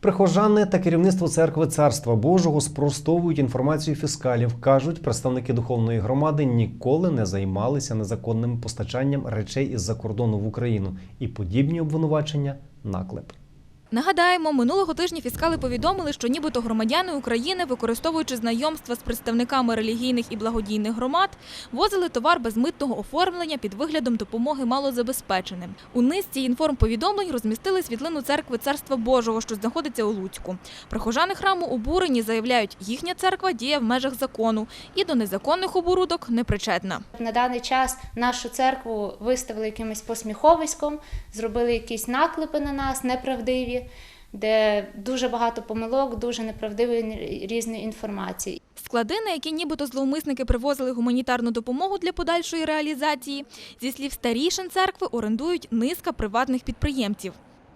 Прихожани та керівництво церкви Царства Божого спростовують інформацію фіскалів. кажуть, представники духовної громади ніколи не займалися незаконним постачанням речей із-за кордону в Україну, і подібні обвинувачення наклеп. Нагадаємо, минулого тижня фіскали повідомили, що нібито громадяни України, використовуючи знайомства з представниками релігійних і благодійних громад, возили товар без митного оформлення під виглядом допомоги малозабезпеченим. У низці інформповідомлень розмістили світлину церкви Царства Божого, що знаходиться у Луцьку. Прихожани храму обурені заявляють, їхня церква діє в межах закону і до незаконних оборудок не причетна. На даний час нашу церкву виставили якимось посміховиськом, зробили якісь наклепи на нас неправдиві, де дуже багато помилок, дуже неправдивої різної інформації. Склади, на які нібито зловмисники привозили гуманітарну допомогу для подальшої реалізації, зі слів старішин церкви орендують низка приватних підприємців.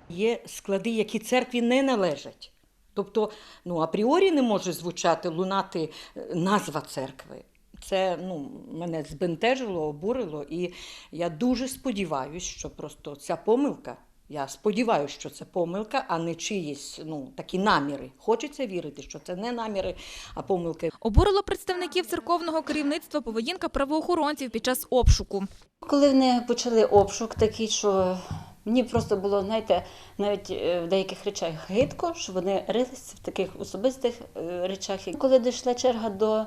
Є склади, які церкві не належать. Тобто, ну, апріорі не може звучати, лунати е, назва церкви. Це ну, мене збентежило, обурило, і я дуже сподіваюся, що просто ця помилка. Я сподіваюся, що це помилка, а не чиїсь ну, такі наміри. Хочеться вірити, що це не наміри, а помилки. Обурило представників церковного керівництва поведінка правоохоронців під час обшуку. Коли вони почали обшук такий, що мені просто було, знаєте, навіть е, в деяких речах гидко, що вони рилися в таких особистих е, речах. І коли дійшла черга до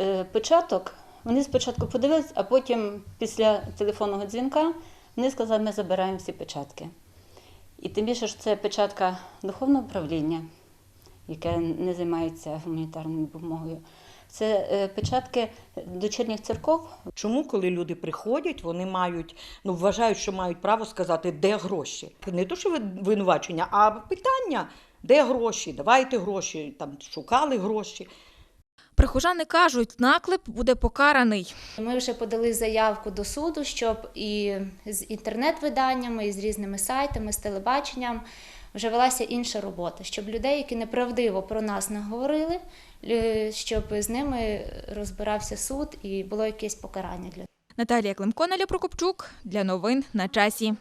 е, печаток, вони спочатку подивились, а потім після телефонного дзвінка вони сказали, ми забираємо всі печатки. І тим більше, що це печатка духовного управління, яке не займається гуманітарною допомогою. Це е, печатки дочірніх церков, Чому, коли люди приходять, вони мають, ну, вважають, що мають право сказати, де гроші? Не то, що винувачення, а питання, де гроші, давайте гроші, там шукали гроші. Прихожани кажуть, наклеп буде покараний. Ми вже подали заявку до суду, щоб і з інтернет-виданнями, і з різними сайтами, з телебаченням вже велася інша робота, щоб людей, які неправдиво про нас наговорили, щоб з ними розбирався суд і було якесь покарання для Наталія Климко, Наля Прокопчук для новин на часі.